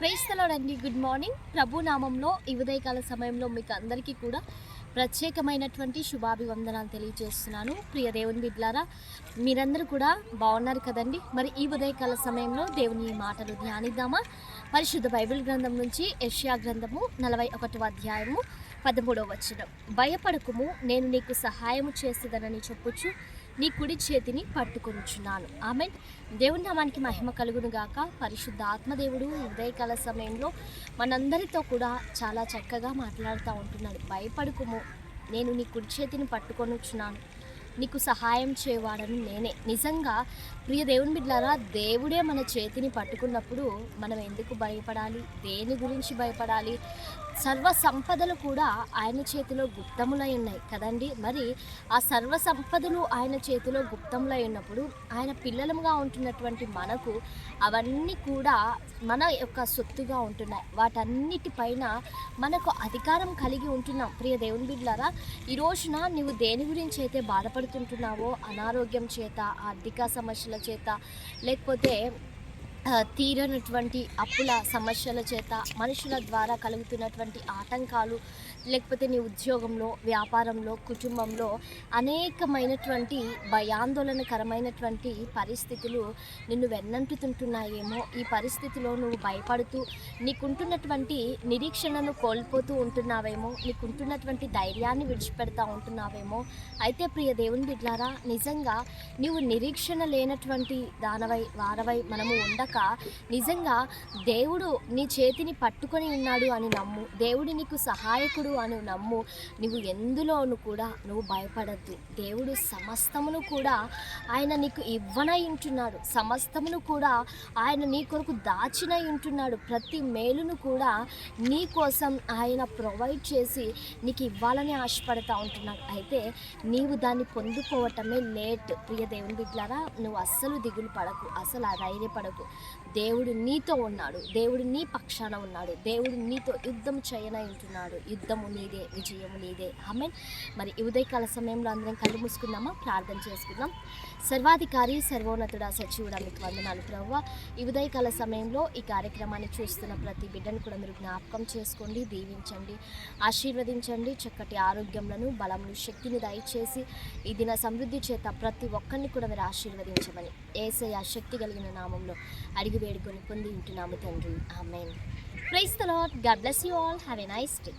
క్రైస్తలోడండి good morning ప్రభు నామంలో ఈ ఉదయకాల సమయంలో మీకు అందరికీ కూడా ప్రత్యేకమైనటువంటి శుభాభివందనాలు తెలియజేస్తున్నాను. ప్రియ దేవుని బిడ్లారా మీరందరూ కూడా బాగున్నారు కదండి? మరి ఈ ఉదయకాల సమయంలో దేవుని మాటలు ధ్యానిద్దామా? పరిశుద్ధ బైబిల్ గ్రంథం నుంచి ఎషియా గ్రంథము నలభై ఒకటవ అధ్యాయము పదమూడవ వచనం. భయపడకుము నేను నీకు సహాయము చేసేదనని చెప్పొచ్చు నీ కుడి చేతిని పట్టుకొనుచున్నాను. ఆమె దేవుని నామానికి మహిమ కలుగును గాక. పరిశుద్ధ ఆత్మదేవుడు ఈ ఉదయకాల సమయంలో మనందరితో కూడా చాలా చక్కగా మాట్లాడుతూ ఉంటున్నాడు. భయపడుకుము. నేను నీ కుడి చేతిని పట్టుకొనుచున్నాను. నీకు సహాయం చేయవాడని నేనే. నిజంగా ప్రియ దేవుని బిడ్డారా దేవుడే మన చేతిని పట్టుకున్నప్పుడు మనం ఎందుకు భయపడాలి? దేని గురించి భయపడాలి? సర్వ సంపదలు కూడా ఆయన చేతిలో గుప్తములై ఉన్నాయి కదండి. మరి ఆ సర్వ సంపదలు ఆయన చేతిలో గుప్తములై ఉన్నప్పుడు ఆయన పిల్లలముగా ఉంటున్నటువంటి మనకు అవన్నీ కూడా మన యొక్క సొత్తుగా ఉంటున్నాయి. వాటన్నిటిపైన మనకు అధికారం కలిగి ఉంటున్నాం. ప్రియ దేవుని బిడ్డారా ఈ రోజున నువ్వు దేని గురించి అయితే బాధపడుతుంటున్నావో అనారోగ్యం చేత ఆర్థిక సమస్యల చేత లేకపోతే తీరనటువంటి అప్పుల సమస్యల చేత మనుషుల ద్వారా కలుగుతున్నటువంటి ఆటంకాలు లేకపోతే నీ ఉద్యోగంలో వ్యాపారంలో కుటుంబంలో అనేకమైనటువంటి భయాందోళనకరమైనటువంటి పరిస్థితులు నిన్ను వెన్నంటుతుంటున్నాయేమో. ఈ పరిస్థితిలో నువ్వు భయపడుతూ నీకుంటున్నటువంటి నిరీక్షణను కోల్పోతూ ఉంటున్నావేమో నీకుంటున్నటువంటి ధైర్యాన్ని విడిచిపెడతా ఉంటున్నావేమో. అయితే ప్రియ దేవుని బిడ్లారా నిజంగా నీవు నిరీక్షణ లేనటువంటి దానవై వారవై మనము ఉండక నిజంగా దేవుడు నీ చేతిని పట్టుకొని ఉన్నాడు అని నమ్ము. దేవుడు నీకు సహాయకుడు అని నమ్ము. నువ్వు ఎందులోను కూడా నువ్వు భయపడద్దు. దేవుడు సమస్తమును కూడా ఆయన నీకు ఇవ్వనై ఉంటున్నాడు. సమస్తమును కూడా ఆయన నీ కొరకు దాచినై ఉంటున్నాడు. ప్రతి మేలును కూడా నీ కోసం ఆయన ప్రొవైడ్ చేసి నీకు ఇవ్వాలని ఆశపడతా ఉంటున్నాడు. అయితే నీవు దాన్ని పొందుకోవటమే లేట్. ప్రియ దేవుని బిడ్డారా నువ్వు అస్సలు దిగులు పడకు. అసలు ధైర్యపడకు దేవుడు నీతో ఉన్నాడు. దేవుడు నీ పక్షాన ఉన్నాడు. దేవుడు నీతో యుద్ధం చేయనై ఉంటున్నాడు. యుద్ధము నీదే విజయము నీదే. ఆమె మరి ఉదయకాల సమయంలో అందరం కళ్ళు మూసుకుందామా? ప్రార్థన చేసుకుందాం. సర్వాధికారి సర్వోన్నతుడ సచివుడా మీకు వందనాలు ప్రవ్వ. ఈ ఉదయకాల సమయంలో ఈ కార్యక్రమాన్ని చూస్తున్న ప్రతి బిడ్డను కూడా మీరు జ్ఞాపకం చేసుకోండి దీవించండి ఆశీర్వదించండి. చక్కటి ఆరోగ్యములను బలమును శక్తిని దయచేసి ఈ దిన సమృద్ధి చేత ప్రతి ఒక్కరిని కూడా మీరు ఆశీర్వదించమని. ఏసై ఆ శక్తి కలిగిన నామంలో అడిగి వేడుకొని పొంది ఉంటున్నాము తండ్రి. Amen. Praise the lord god bless you all. Have a nice day.